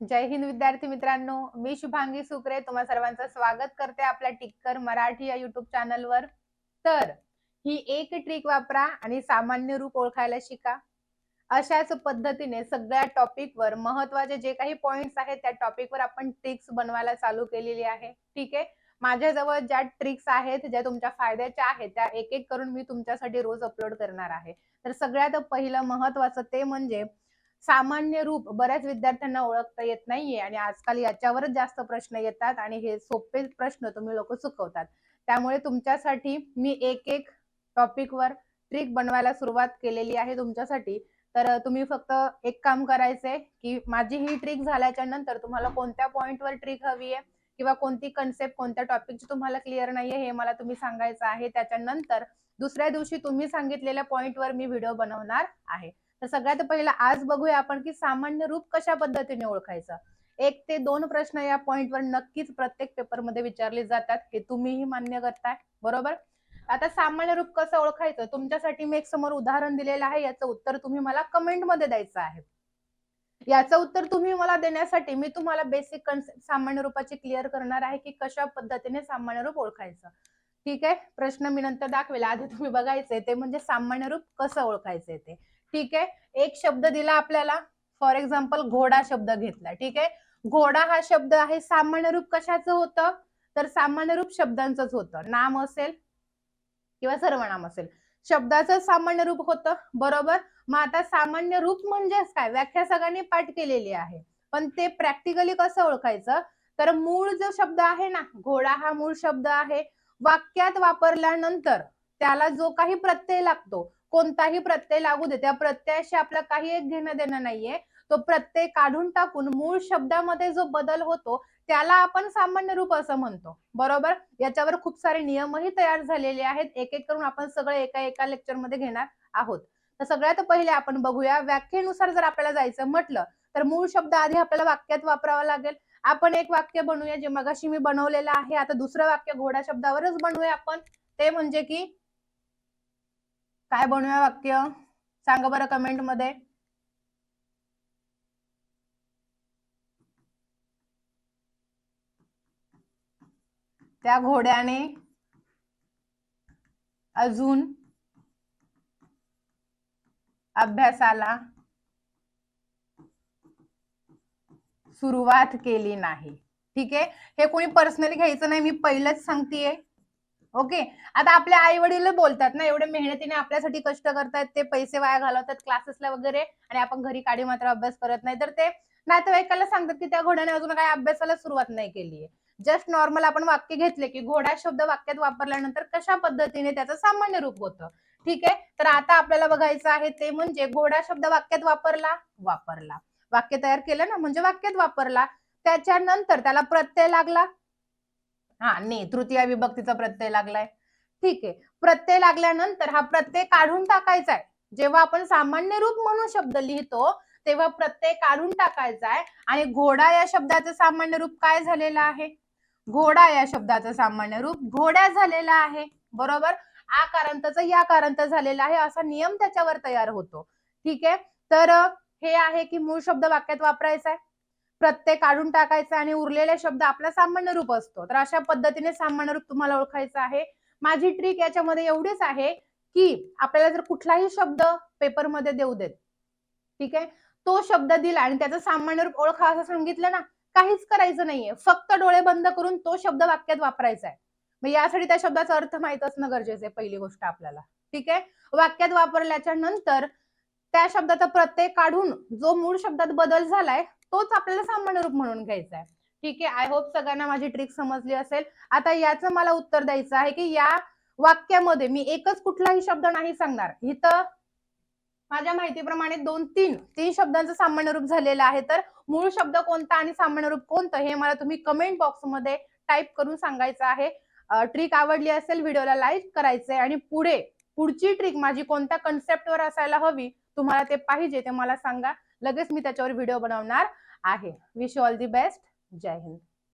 जय हिंद विद्यार्थी मित्रांनो मी शुभांगी सुकरे. तुम्हा सर्वांचं स्वागत करते आपल्या टिक्कर मराठी या युट्यूब चॅनलवर तर ही एक ट्रिक वापरा आणि सामान्य रूप ओळखायला शिका. अशाच पद्धतीने सगळ्या टॉपिकवर महत्त्वाचे जे काही पॉइंट्स आहेत त्या टॉपिकवर आपण ट्रिक्स बनवायला चालू केलेली आहे. ठीक आहे? माझ्याजवळ ज्या ट्रिक्स आहेत ज्या तुमच्या फायद्याच्या आहेत त्या एक एक करून मी तुमच्यासाठी रोज अपलोड करणार आहे. तर सगळ्यात पहिलं महत्वाचं ते म्हणजे सामान्य रूप बऱ्याच विद्यार्थ्यांना ओळखता येत नाहीये आणि आजकाल याच्यावरच जास्त प्रश्न येतात आणि हे सोपे प्रश्न तुम्ही लोक चुकवतात त्यामुळे तुमच्यासाठी मी एक एक टॉपिकवर ट्रिक बनवायला सुरुवात केलेली आहे तुमच्यासाठी. तर तुम्ही फक्त एक काम करायचंय की माझी ही ट्रिक झाल्याच्यानंतर तुम्हाला कोणत्या पॉइंटवर ट्रिक हवी आहे किंवा कोणती कन्सेप्ट कोणत्या टॉपिकची तुम्हाला क्लिअर नाहीये हे मला तुम्ही सांगायचं आहे. त्याच्यानंतर दुसऱ्या दिवशी तुम्ही सांगितलेल्या पॉइंटवर मी व्हिडिओ बनवणार आहे. तर सगळ्यात पहिला आज बघूया आपण की सामान्य रूप कशा पद्धतीने ओळखायचं? एक ते दोन प्रश्न या पॉइंटवर नक्कीच प्रत्येक पेपरमध्ये विचारले जातात हे तुम्हीही मान्य करताय बरोबर? आता सामान्य रूप कसं ओळखायचं? तुमच्यासाठी मी एक समोर उदाहरण दिलेलं आहे याचं उत्तर तुम्ही मला कमेंटमध्ये द्यायचं आहे. याचं उत्तर तुम्ही मला देण्यासाठी मी तुम्हाला बेसिक कन्सेप्ट सामान्य रूपाची क्लिअर करणार आहे की कशा पद्धतीने सामान्य रूप ओळखायचं. ठीक आहे? प्रश्न मी नंतर दाखवेल. आधी तुम्ही बघायचंय ते म्हणजे सामान्य रूप कसं ओळखायचंय ते. ठीक आहे? एक शब्द दिला आपल्याला. फॉर एक्झाम्पल घोडा शब्द घेतला. ठीक आहे? घोडा हा शब्द आहे सामान्य रूप कशाचं होतं? तर सामान्य रूप शब्दांचंच होतं. नाम असेल किंवा सर्वनाम असेल. शब्दाचं सामान्य रूप होतं. बरोबर? मग आता सामान्य रूप म्हणजेच काय? व्याख्या सगळ्यांनी पाठ केलेली आहे. पण ते प्रॅक्टिकली कसं ओळखायचं? तर मूळ जो शब्द आहे ना घोडा हा मूळ शब्द आहे. वाक्यात वापरल्यानंतर त्याला जो काही प्रत्यय लागतो कोणताही प्रत्यय लागू दे त्या प्रत्ययाशी आपलं काही एक घेणं देणं नाहीये. तो प्रत्यय काढून टाकून मूळ शब्दामध्ये जो बदल होतो त्याला आपण सामान्य रूप असं म्हणतो. बरोबर? याच्यावर खूप सारे नियमही तयार झालेले आहेत. एक एक करून आपण सगळे एका एका लेक्चरमध्ये घेणार आहोत. तर सगळ्यात पहिले आपण बघूया व्याख्येनुसार जर आपल्याला जायचं म्हटलं तर मूळ शब्द आधी आपल्याला वाक्यात वापरावा लागेल. आपण एक वाक्य बनवूया जे मगाशी मी बनवलेलं आहे. आता दुसरं वाक्य घोडा शब्दावरच बनवूया आपण. ते म्हणजे की काय बनवूया वाक्य? सांगा बरं कमेंटमध्ये त्या घोड्याने अजून अभ्यासाला सुरुवात केली नाही. ठीक आहे? हे कोणी पर्सनली घ्यायचं नाही मी पहिलंच सांगतेय. ओके? आता आपले आई वडील बोलतात ना एवढे मेहनतीने आपल्यासाठी कष्ट करतात ते पैसे वाया घालवतात क्लासेसला वगैरे आणि आपण घरी काडी मात्र अभ्यास करत नाही. तर ते नातेवाईकाला सांगतात की त्या घोड्याने अजून काही अभ्यासाला सुरुवात नाही केली जस्ट नॉर्मल आपण वाक्य घेतले की घोडा शब्द वाक्यात वापरल्यानंतर कशा पद्धतीने त्याचं सामान्य रूप होतं. ठीक आहे? तर आता आपल्याला बघायचं आहे ते म्हणजे घोडा शब्द वाक्यात वापरला वापरला. वाक्य तयार केलं ना म्हणजे वाक्यात वापरला. त्याच्यानंतर त्याला प्रत्यय लागला हा ने तृतीय विभक्तीचा प्रत्यय लागलाय. ठीक आहे. प्रत्यय लागल्यानंतर हा प्रत्यय काढून टाकायचा आहे. जेव्हा आपण सामान्य रूप म्हणून शब्द लिहितो तेव्हा प्रत्यय काढून टाकायचा आहे. आणि घोडा या शब्दाचं सामान्य रूप काय झालेलं आहे? घोडा या शब्दाचं सामान्य रूप घोड्या झालेला आहे. बरोबर? आ कारांताचं या कारांत झालेला आहे असा नियम त्याच्यावर तयार होतो. ठीक आहे? तर हे आहे की मूळ शब्द वाक्यात वापरायचा आहे. प्रत्यय काढून टाकायचा आणि उरलेले शब्द आपला सामान्य रूप असतो. तर अशा पद्धतीने सामान्य रूप तुम्हाला ओळखायचं आहे. माझी ट्रिक याच्यामध्ये एवढीच आहे की आपल्याला जर कुठलाही शब्द पेपरमध्ये देऊ देत ठीक आहे? तो शब्द दिला आणि त्याचं सामान्य रूप ओळखा असं सांगितलं ना काहीच करायचं नाहीये. फक्त डोळे बंद करून तो शब्द वाक्यात वापरायचा आहे. मग यासाठी त्या शब्दाचा अर्थ माहीत असणं गरजेचं आहे पहिली गोष्ट आपल्याला ठीक आहे? वाक्यात वापरल्याच्या नंतर त्या शब्दाचा प्रत्यय काढून जो मूळ शब्दात बदल झालाय तोच आपल्याला सामान्य रूप म्हणून घ्यायचा आहे. ठीक आहे आय होप सगळ्यांना माझी ट्रिक समजली असेल. आता याचं मला उत्तर द्यायचं आहे की या वाक्यामध्ये मी एकच कुठलाही शब्द नाही सांगणार. इथं माझ्या माहितीप्रमाणे दोन तीन तीन शब्दांचं सामान्य रूप झालेलं आहे. तर मूळ शब्द कोणता आणि सामान्य रूप कोणतं हे मला तुम्ही कमेंट बॉक्समध्ये टाईप करून सांगायचं आहे. ट्रिक आवडली असेल व्हिडिओला लाईक करायचंय आणि पुढे पुढची ट्रिक माझी कोणत्या कन्सेप्टवर असायला हवी तुम्हाला ते पाहिजे ते मला सांगा. लगेच मी त्याच्यावर व्हिडिओ बनवणार आहे. विश ऑल दी बेस्ट जय हिंद.